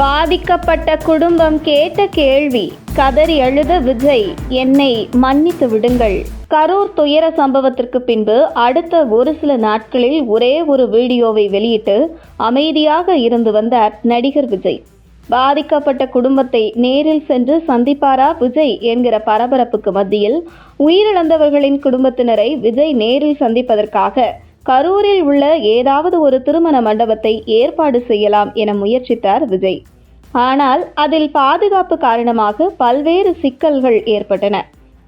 பாதிக்கப்பட்ட குடும்பம் கேட்ட கேள்வி கதறி அழுத விஜய் என்னை மன்னித்து விடுங்கள். கரூர் துயர சம்பவத்திற்கு பின்பு அடுத்த ஒரு சில நாட்களில் ஒரே ஒரு வீடியோவை வெளியிட்டு அமைதியாக இருந்து வந்தார் நடிகர் விஜய். பாதிக்கப்பட்ட குடும்பத்தை நேரில் சென்று சந்திப்பாரா விஜய் என்கிற பரபரப்புக்கு மத்தியில் உயிரிழந்தவர்களின் குடும்பத்தினரை விஜய் நேரில் சந்திப்பதற்காக கரூரில் உள்ள ஏதாவது ஒரு திருமண மண்டபத்தை ஏற்பாடு செய்யலாம் என முயற்சித்தார் விஜய். ஆனால் அதில் பாதுகாப்பு காரணமாக பல்வேறு சிக்கல்கள் ஏற்பட்டன.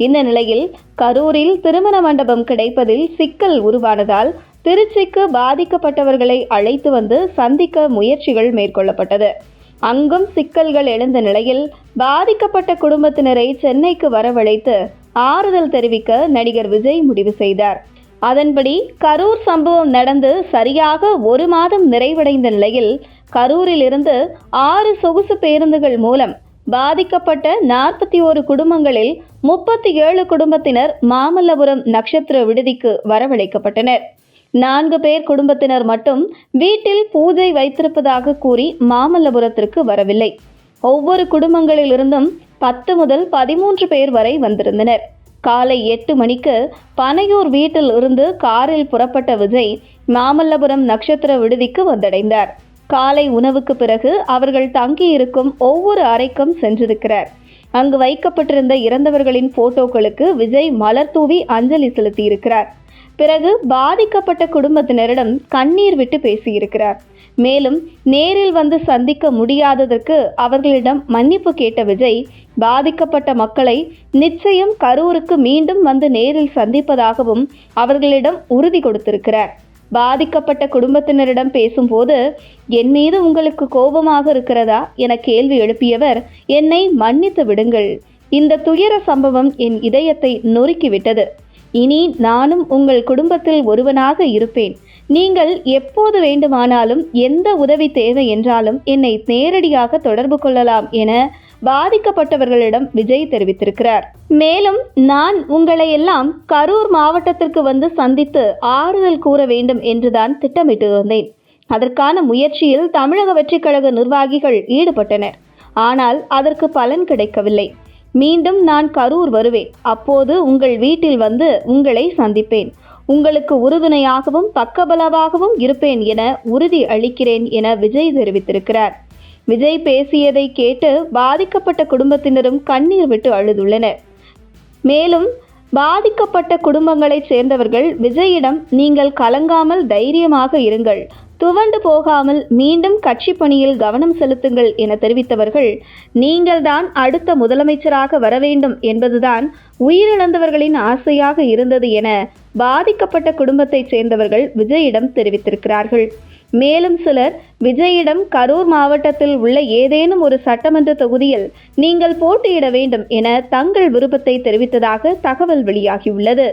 இந்த நிலையில் கரூரில் திருமண மண்டபம் கிடைப்பதில் சிக்கல் உருவானதால் திருச்சிக்கு பாதிக்கப்பட்டவர்களை அழைத்து வந்து சந்திக்க முயற்சிகள் மேற்கொள்ளப்பட்டது. அங்கும் சிக்கல்கள் எழுந்த நிலையில் பாதிக்கப்பட்ட குடும்பத்தினரை சென்னைக்கு வரவழைத்து ஆறுதல் தெரிவிக்க நடிகர் விஜய் முடிவு செய்தார். அதன்படி கரூர் சம்பவம் நடந்து சரியாக ஒரு மாதம் நிறைவடைந்த நிலையில் கரூரிலிருந்து ஆறு சொகுசு பேருந்துகள் மூலம் பாதிக்கப்பட்ட நாற்பத்தி ஓரு குடும்பங்களில் முப்பத்தி ஏழு குடும்பத்தினர் மாமல்லபுரம் நட்சத்திர விடுதிக்கு வரவழைக்கப்பட்டனர். நான்கு பேர் குடும்பத்தினர் மட்டும் வீட்டில் பூஜை வைத்திருப்பதாக கூறி மாமல்லபுரத்திற்கு வரவில்லை. ஒவ்வொரு குடும்பங்களிலிருந்தும் பத்து முதல் பதிமூன்று பேர் வரை வந்திருந்தனர். காலை எட்டு மணிக்கு பனையூர் வீட்டில் இருந்து காரில் புறப்பட்ட விஜய் மாமல்லபுரம் நட்சத்திர விடுதிக்கு வந்தடைந்தார். காலை உணவுக்கு பிறகு அவர்கள் தங்கியிருக்கும் ஒவ்வொரு அறைக்கும் சென்றிருக்கிறார். அங்கு வைக்கப்பட்டிருந்த இறந்தவர்களின் போட்டோக்களுக்கு விஜய் மலர் தூவி அஞ்சலி செலுத்தியிருக்கிறார். பிறகு பாதிக்கப்பட்ட குடும்பத்தினரிடம் கண்ணீர் விட்டு பேசியிருக்கிறார். மேலும் நேரில் வந்து சந்திக்க முடியாததற்கு அவர்களிடம் மன்னிப்பு கேட்ட விஜய் பாதிக்கப்பட்ட மக்களை நிச்சயம் கரூருக்கு மீண்டும் வந்து நேரில் சந்திப்பதாகவும் அவர்களிடம் உறுதி கொடுத்திருக்கிறார். பாதிக்கப்பட்ட குடும்பத்தினரிடம் பேசும்போது என் மீது உங்களுக்கு கோபமாக இருக்கிறதா? என கேள்வி எழுப்பியவர் என்னை மன்னித்து விடுங்கள். இந்த துயர சம்பவம் என் இதயத்தை நொறுக்கிவிட்டது. இனி நானும் உங்கள் குடும்பத்தில் ஒருவனாக இருப்பேன். நீங்கள் எப்போது வேண்டுமானாலும் எந்த உதவி தேவை என்றாலும் என்னை நேரடியாக தொடர்பு கொள்ளலாம் என பாதிக்கப்பட்டவர்களிடம் விஜய் தெரிவித்திருக்கிறார். மேலும் நான் உங்களை எல்லாம் கரூர் மாவட்டத்திற்கு வந்து சந்தித்து ஆறுதல் கூற வேண்டும் என்றுதான் திட்டமிட்டு வந்தேன் அதற்கான முயற்சியில் தமிழக வெற்றிக் கழக நிர்வாகிகள் ஈடுபட்டனர். ஆனால் அதற்கு பலன் கிடைக்கவில்லை. மீண்டும் நான் கரூர் வருவேன். அப்போது உங்கள் வீட்டில் வந்து உங்களை சந்திப்பேன். உங்களுக்கு உறுதுணையாகவும் பக்கபலமாகவும் இருப்பேன் என உறுதி அளிக்கிறேன் என விஜய் தெரிவித்திருக்கிறார். விஜய் பேசியதை கேட்டு பாதிக்கப்பட்ட குடும்பத்தினரும் கண்ணீர் விட்டு அழுதுள்ளனர். மேலும் பாதிக்கப்பட்ட குடும்பங்களைச் சேர்ந்தவர்கள் விஜயிடம் நீங்கள் கலங்காமல் தைரியமாக இருங்கள் துவண்டு போகாமல் மீண்டும் கட்சி பணியில் கவனம் செலுத்துங்கள் என தெரிவித்தவர்கள் நீங்கள்தான் அடுத்த முதலமைச்சராக வர வேண்டும் என்பதுதான் உயிரிழந்தவர்களின் ஆசையாக இருந்தது என பாதிக்கப்பட்ட குடும்பத்தைச் சேர்ந்தவர்கள் விஜயிடம் தெரிவித்திருக்கிறார்கள். மேலும் சிலர் விஜயிடம் கரூர் மாவட்டத்தில் உள்ள ஏதேனும் ஒரு சட்டமன்ற தொகுதியில் நீங்கள் போட்டியிட வேண்டும் என தங்கள் விருப்பத்தை தெரிவித்ததாக தகவல் வெளியாகியுள்ளது.